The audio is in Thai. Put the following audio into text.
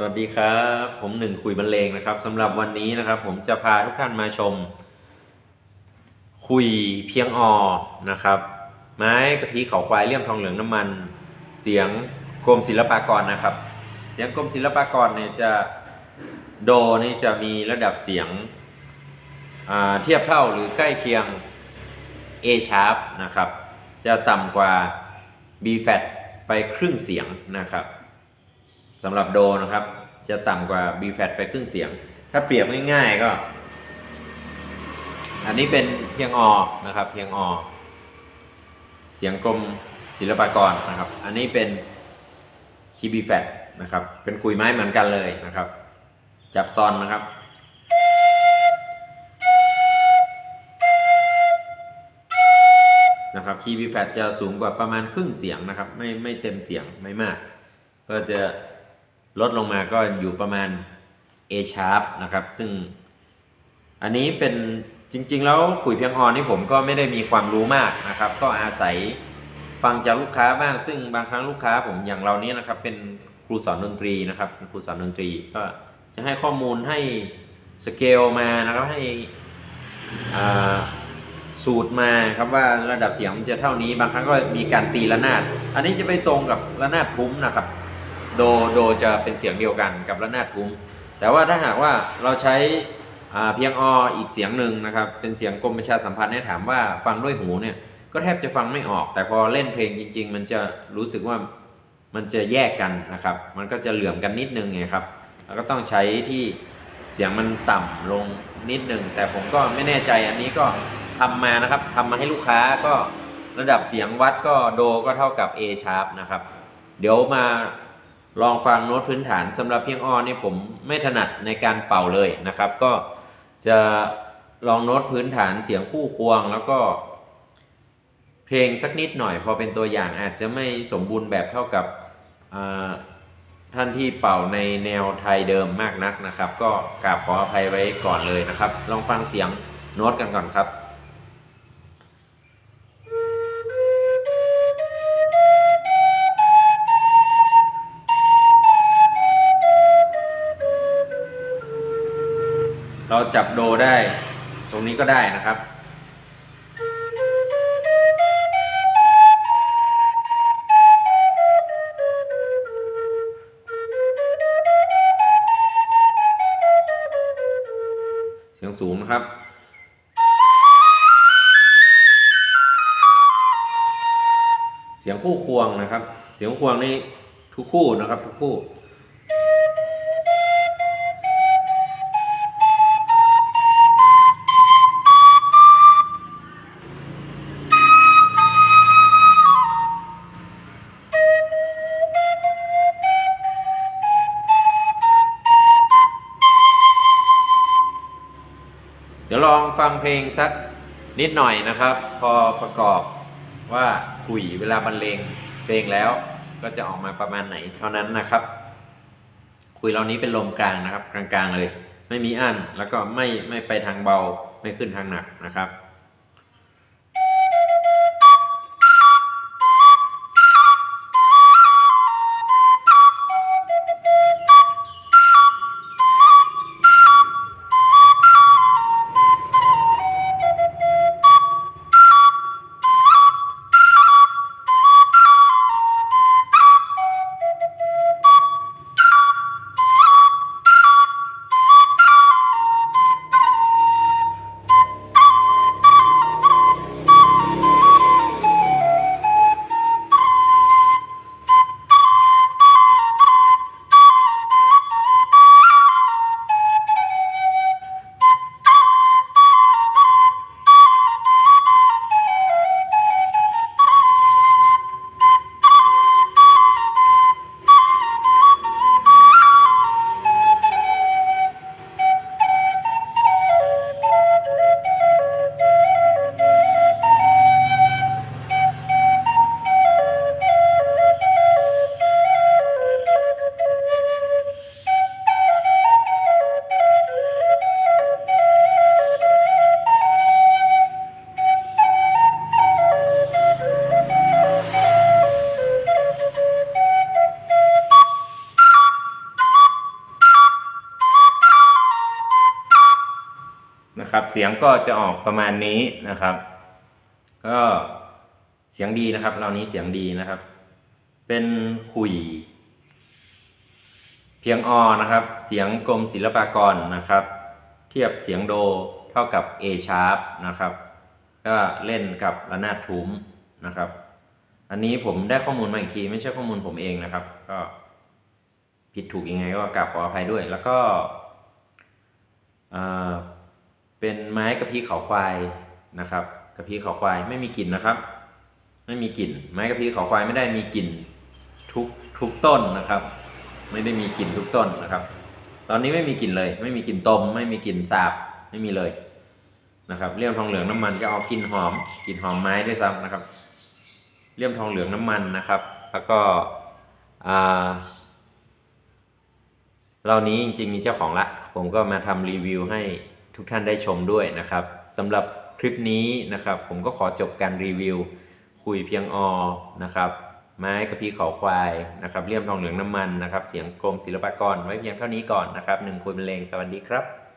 สวัสดีครับ ผมหนึ่งคุยบรรเลงนะครับสำหรับวันนี้นะครับ ผมจะพาทุกท่านมาชม คุยเพียงออนะครับ ไม้กระพีเขาควายเลี่ยมทองเหลืองน้ำมัน เสียงกรมศิลปากรนะครับ เสียงกรมศิลปากรเนี่ยจะโดนี่จะมีระดับเสียงเทียบเท่าหรือใกล้เคียง A sharp นะครับ จะต่ำกว่า B flat ไปครึ่งเสียงนะครับ สำหรับโดนะครับ จะต่ำกว่า B flat ไปครึ่งเสียง ถ้าเปรียบง่ายๆก็ อันนี้เป็นเพียงอนะครับ เพียงอ เสียงกรมศิลปากรนะครับ อันนี้เป็นคีย์ B flat นะครับ เป็นคุยไม้เหมือนกันเลยนะครับ จับซอนนะครับ นะครับคีย์ B flat จะสูงกว่าประมาณครึ่งเสียงนะครับ ไม่ไม่เต็มเสียงไม่มาก ก็จะ ลดลงมาก็อยู่ประมาณ A sharp นะครับ ซึ่ง อันนี้เป็นจริง ๆ แล้วขุยเพียงออนนี่ผมก็ไม่ได้มีความรู้มากนะครับ ก็อาศัยฟังจากลูกค้าบ้าง ซึ่งบางครั้งลูกค้าผมอย่างเรานี้นะครับ เป็นครูสอนดนตรีนะครับครูสอนดนตรีก็จะให้ข้อมูลให้สเกลมานะครับให้สูตรมาครับว่าระดับเสียงมันจะเท่านี้บางครั้งก็มีการตีระนาด อันนี้จะไปตรงกับระนาดทุ้มนะครับ โดโดจะเป็นเสียงเดียวกันกับระนาดทุ้ม แต่ว่าถ้าหากว่าเราใช้เพียงออีกเสียงหนึ่งนะครับ เป็นเสียงกรมประชาสัมพันธ์เนี่ยถามว่าฟังด้วยหูเนี่ยก็แทบจะฟังไม่ออก แต่พอเล่นเพลงจริง ๆ มันจะรู้สึกว่ามันจะแยกกันนะครับ มันก็จะเหลื่อมกันนิดนึงไงครับ แล้วก็ต้องใช้ที่เสียงมันต่ำลงนิดนึง แต่ผมก็ไม่แน่ใจอันนี้ก็ทำมานะครับทำมาให้ลูกค้าก็ระดับเสียงวัดก็โดก็เท่ากับ A sharp นะครับ เดี๋ยวมา ลองฟังโน้ตพื้นฐานสำหรับเพียงออนี่ผมไม่ถนัดในการเป่าเลยนะครับ ก็จะลองโน้ตพื้นฐานเสียงคู่ควง แล้วก็เพลงสักนิดหน่อย พอเป็นตัวอย่างอาจจะไม่สมบูรณ์แบบเท่ากับท่านที่เป่าในแนวไทยเดิมมากนักนะครับ ก็กราบขออภัยไว้ก่อนเลยนะครับ ลองฟังเสียงโน้ตกันก่อนครับ จับโดได้ ตรงนี้ก็ได้นะครับ เสียงสูงนะครับเสียงคู่ควงนะครับ เสียงควงนี่ทุกคู่นะครับทุกคู่ ฟังเพลงสักนิดหน่อยนะครับ พอประกอบว่าคุยเวลาบรรเลงเพลงแล้วก็จะออกมาประมาณไหนเท่านั้นนะครับ คุยเรานี้เป็นลมกลางนะครับ กลางๆเลย ไม่มีอั้นแล้วก็ไม่ไม่ไปทางเบาไม่ขึ้นทางหนักนะครับ นะครับ เสียงก็จะออกประมาณนี้นะครับ ก็เสียงดีนะครับเหล่านี้เสียงดีนะครับ เป็นขุย เพียงอนะครับ เสียงกรมศิลปากรนะครับ เทียบเสียงโดเท่ากับ A sharp นะครับ ก็เล่นกับระนาดทุ้มนะครับ อันนี้ผมได้ข้อมูลมาอีกที ไม่ใช่ข้อมูลผมเองนะครับ ก็ผิดถูกยังไงก็กราบขออภัยด้วย แล้วก็อ่า เป็นไม้กระพี้เขาควายนะครับกระพี้เขาควายไม่มีกลิ่นนะครับ ไม่มีกลิ่น ไม้กระพี้เขาควายไม่ได้มีกลิ่นทุกทุกต้นนะครับ ไม่ได้มีกลิ่นทุกต้นนะครับ ตอนนี้ไม่มีกลิ่นเลย ไม่มีกลิ่นต้มไม่มีกลิ่นสาบไม่มีเลยนะครับเลี่ยมทองเหลืองน้ำมันก็เอากลิ่นหอมกลิ่นหอมไม้ด้วยซ้ำนะครับ เลี่ยมทองเหลืองน้ำมันนะครับ แล้วก็อ่าเหล่านี้จริงๆมีเจ้าของละ ผมก็มาทำรีวิวให้ ทุกท่านได้ชมด้วยนะครับสำหรับคลิปนี้นะครับ ผมก็ขอจบการรีวิว คุยเพียงอนะครับไม้กระพี้เขาควายนะครับเลี่ยมทองเหลืองน้ำมันนะครับ เสียงกรมศิลปากรไว้เพียงเท่านี้ก่อนนะครับหนึ่งคุยบรรเลงสวัสดีครับ